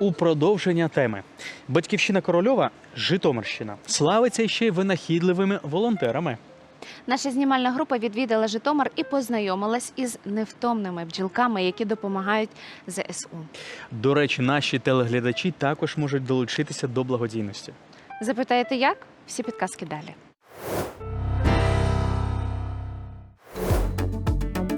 У продовження теми батьківщина Корольова Житомирщина славиться ще й винахідливими волонтерами. Наша знімальна група відвідала Житомир і познайомилась із невтомними бджілками, які допомагають ЗСУ. До речі, наші телеглядачі також можуть долучитися до благодійності. Запитаєте, як? Всі підказки далі.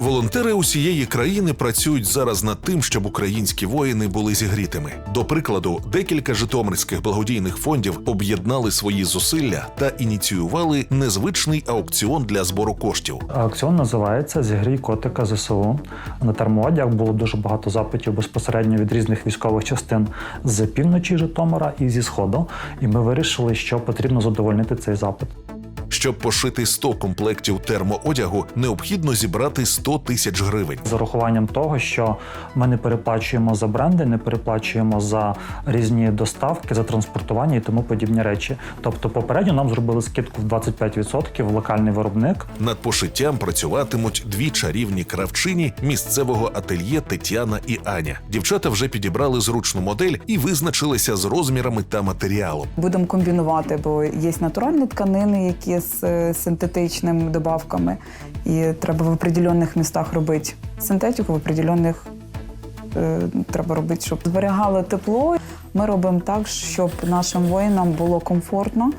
Волонтери усієї країни працюють зараз над тим, щоб українські воїни були зігрітими. До прикладу, декілька житомирських благодійних фондів об'єднали свої зусилля та ініціювали незвичний аукціон для збору коштів. Аукціон називається Зігрій котика ЗСУ. На термоодяг було дуже багато запитів безпосередньо від різних військових частин з півночі Житомира і зі сходу. І ми вирішили, що потрібно задовольнити цей запит. Щоб пошити 100 комплектів термоодягу, необхідно зібрати 100 тисяч гривень. З урахуванням того, що ми не переплачуємо за бренди, не переплачуємо за різні доставки, за транспортування і тому подібні речі. Тобто, попередньо нам зробили скидку в 25% локальний виробник. Над пошиттям працюватимуть дві чарівні кравчині місцевого ательє Тетяна і Аня. Дівчата вже підібрали зручну модель і визначилися з розмірами та матеріалом. Будемо комбінувати, бо є натуральні тканини, які з е, синтетичними добавками, і треба в определених містах робити синтетику, в определених е, треба робити, щоб зберігало тепло. Ми робимо так, щоб нашим воїнам було комфортно,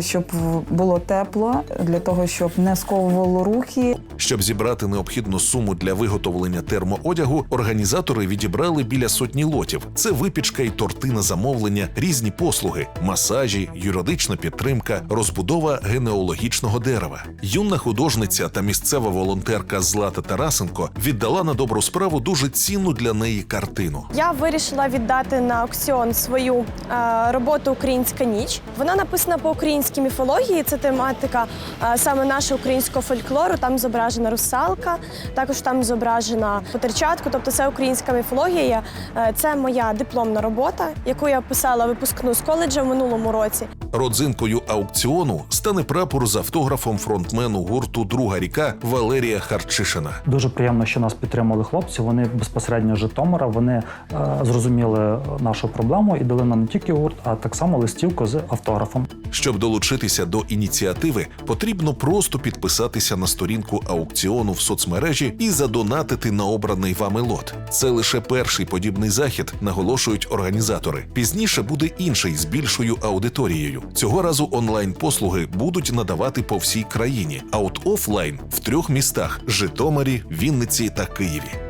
щоб було тепло, для того, щоб не сковувало рухи. Щоб зібрати необхідну суму для виготовлення термоодягу, організатори відібрали біля сотні лотів. Це випічка і торти на замовлення, різні послуги, масажі, юридична підтримка, розбудова генеалогічного дерева. Юна художниця та місцева волонтерка Злата Тарасенко віддала на добру справу дуже цінну для неї картину. Я вирішила віддати на аукціон свою е, роботу Українська ніч. Вона написана по українській міфології. Це тематика е, саме нашого українського фольклору. Там зображена русалка, також там зображена потерчатка. Тобто це українська міфологія. Е, це моя дипломна робота, яку я писала випускну з коледжа в минулому році. Родзинкою аукціону стане прапор з автографом фронтмену гурту Друга ріка Валерія Харчишина. Дуже приємно, що нас підтримали хлопці. Вони безпосередньо з Житомира. Вони е, зрозуміли нашу проблему і дали нам не тільки гурт, а так само листівку з автографом. Щоб долучитися до ініціативи, потрібно просто підписатися на сторінку аукціону в соцмережі і задонатити на обраний вами лот. Це лише перший подібний захід, наголошують організатори. Пізніше буде інший з більшою аудиторією. Цього разу онлайн-послуги будуть надавати по всій країні, а от офлайн в трьох містах: Житомирі, Вінниці та Києві.